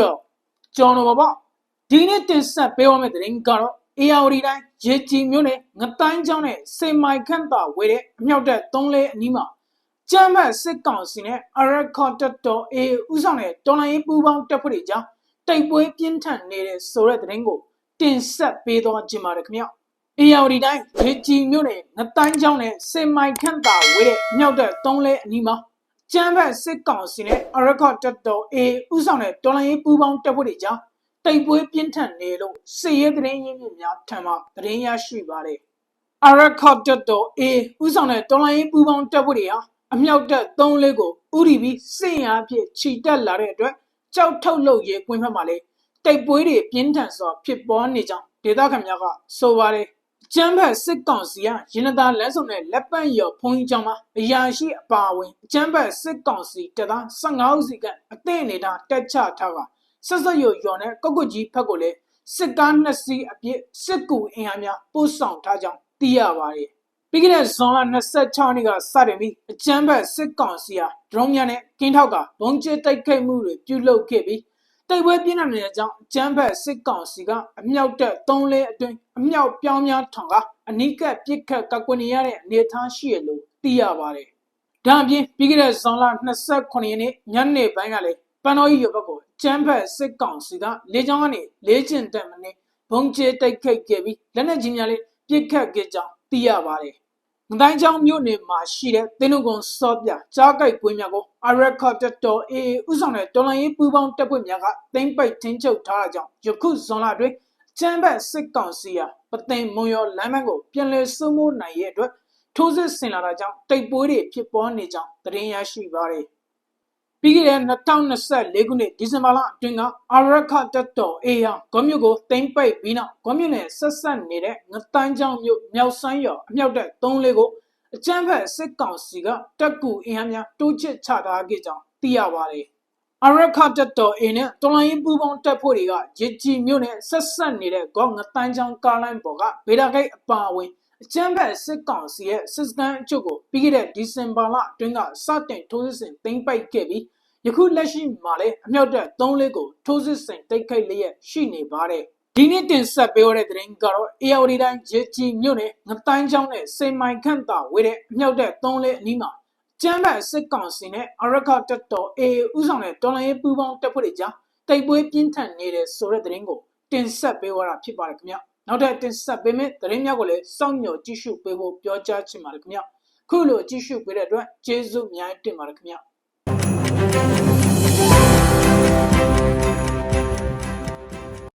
တော့ကျွန်တော်ပါပေါ့ဒီနေ့တင်ဆက်ပေးရမယ့်သတင်းကတော့ ARD တိုင်းရေကြီးမြို့နယ်ငတိုင်းချောင်းနဲ့စေမိုင်ခန့်တာဝေတဲ့အမြောက်တက်၃လေးအနီးမှာကျမ်းမတ်စစ်ကောင်စီနဲ့အရက်ခေါ်တက်တော် A ဥဆောင်တဲ့တော်လိုင်းပူပေါင်းတပ်ဖွဲ့တွေကြားတိုက်ပွဲပြင်းထန်နေတဲ့ဆိုတဲ့သတင်းကိုတင်ဆက်ပေးသွားခြင်းပါတယ်ခင်ဗျ။ ARD တိုင်းရေကြီးမြို့နယ်ငတိုင်းချောင်းနဲ့စေမိုင်ခန့်တာဝေတဲ့အမြောက်တက်၃လေးအနီးမှာ ကျမ်းဘတ်စစ်ကောင်စီနဲ့အရက်ခေါ်တက်တော် A ဥဆောင်တဲ့တော်လိုင်းပူပေါင်းတပ်ဖွဲ့တွေကြားတိုက်ပွဲပြင်းထန်နေလို့စစ်ရေးသတင်းရင်းမြစ်များထံမှသတင်းရရှိပါတယ်။အရက်ခေါ်တက်တော် A ဥဆောင်တဲ့တော်လိုင်းပူပေါင်းတပ်ဖွဲ့တွေဟာအမြောက်တက်၃လေးကိုဥရီပြီးစစ်ရအဖြစ်ခြိတက်လာတဲ့အတွက်ကြောက်ထုတ်လို့ရေကွင်းဖက်မှာလေတိုက်ပွဲတွေပြင်းထန်စွာဖြစ်ပေါ်နေကြောင်းဒေသခံများကဆိုပါတယ်။ ကျမ်းဖက်စစ်ကောင်စီကရင်းသားလက်စုံနဲ့လက်ပတ်ရော်ဖုံးကြီးကြောင်းမှာအရာရှိအပါအဝင်ကျမ်းဖက်စစ်ကောင်စီတပ်သား15ဦးစီကအသင့်နေတာတက်ချထားကဆက်ဆက်ရော်ရော်နဲ့ကောက်ကွကြီးဖက်ကိုလည်းစစ်ကားနှစ်စီးအပြည့်စစ်ကူအင်အားများပို့ဆောင်ထားကြောင်းသိရပါတယ်။ပြီးခဲ့တဲ့ဇွန်လ26ရက်နေ့ကစတင်ပြီးအကြမ်းဖက်စစ်ကောင်စီဟာဒရုန်းများနဲ့ကင်းထောက်ကဘုံကျဲတိုက်ခိုက်မှုတွေပြုလုပ်ခဲ့ပြီး တိုက်ပွဲပြင်းထန်နေတဲ့အကြောင်းအကြမ်းဖက်စစ်ကောင်စီကအမြောက်တက်၃လဲအတွင်းအမြောက်ပြောင်းများထောင်ကအနိကပြစ်ခတ်ကကွနေရတဲ့အနေအထားရှိရလို့သိရပါတယ်။ဒါအပြင်ပြီးခဲ့တဲ့ဇွန်လ29ရက်နေ့ညနေပိုင်းကလည်းပန်တော်ကြီးရုပ်ဘက်ကိုကျန်းဖက်စစ်ကောင်စီကလေကြောင်းကနေလေးကျင်တက်မနေဘုံကျဲတိုက်ခိုက်ခဲ့ပြီးလက်နက်ကြီးများလေးပြစ်ခတ်ခဲ့ကြောင်းသိရပါတယ်။ ငတိုင်းချောင်းမြို့နယ်မှာရှိတဲ့တင်းနုကုံစောပြကြားကြိုက်ကွင်းများကိုအရက်ခတ်တော်အေးဥဆောင်တဲ့တော်လိုင်းရေးပူးပေါင်းတပ်ဖွဲ့များကသိမ့်ပိတ်ထင်းချုပ်ထားတာကြောင့်ယခုဇွန်လအတွင်းကျန်းဖက်စစ်ကောင်စီဟာပသိမ်မွန်ရောလမ်းမကိုပြန်လည်စိုးမိုးနိုင်ရဲ့အတွက်ထိုးစစ်ဆင်လာတာကြောင့်တိတ်ပွဲတွေဖြစ်ပေါ်နေကြောင်းသတင်းရရှိပါတယ်။ ပြီးခဲ့တဲ့2024ခုနှစ်ဒီဇင်ဘာလအတွင်းကအာရခတက်တော်အေယာဂွန်မြို့ကိုတင်ပိတ်ပြီးနောက်ဂွန်မြို့နယ်ဆက်ဆက်နေတဲ့ငတန်းချောင်းမြို့မြောက်ဆိုင်ရောအမြောက်တက်3လေးကိုအကြမ်းဖက်စစ်ကောင်စီကတက်ကူအင်အားများတိုးချစ်ချထားခဲ့ကြောင်းသိရပါတယ်။အရခတက်တော်အင်းနဲ့တော်လိုင်းပူပေါင်းတပ်ဖွဲ့တွေကရစ်ကြီးမြို့နယ်ဆက်ဆက်နေတဲ့ဂေါငတန်းချောင်းကားလိုင်းပေါ်ကဗေဒဂိတ်အပါအဝင် အကြမ်းဖက်စစ်ကောင်စီရဲ့စစ်စခန်းအချုပ်ကိုပြီးခဲ့တဲ့ဒီဇင်ဘာလအတွင်းကစတင်ထိုးစစ်ဆင်သိမ်းပိုက်ခဲ့ပြီးယခုလက်ရှိမှာလည်းအမြောက်တပ်၃လေးကိုထိုးစစ်ဆင်တိုက်ခိုက်လျက်ရှိနေပါတယ်ဒီနေ့တင်ဆက်ပေးရတဲ့သတင်းကတော့ AOD တိုင်းရကြီးမြို့နယ်ငတိုင်းချောင်းနဲ့စိန်မိုင်ခန့်တာဝေးတဲ့အမြောက်တပ်၃လေးအနီးမှာကျမ်းပတ်စစ်ကောင်စီနဲ့အရခတက်တော် AA ဥဆောင်တဲ့တော်လိုင်းရေးပူးပေါင်းတပ်ဖွဲ့တွေကြားတိုက်ပွဲပြင်းထန်နေတဲ့ဆိုတဲ့သတင်းကိုတင်ဆက်ပေးရတာဖြစ်ပါတယ်ခင်ဗျ နောက်ထပ်တင်ဆက်ပေးမယ့်သတင်းများကိုလည်းစောင့်မျှော်ကြည့်ရှုပေးဖို့ပြောကြားချင်ပါတယ်ခင်ဗျခုလိုကြည့်ရှုပေးတဲ့အတွက်ကျေးဇူးအများကြီးတင်ပါတယ်ခင်ဗျ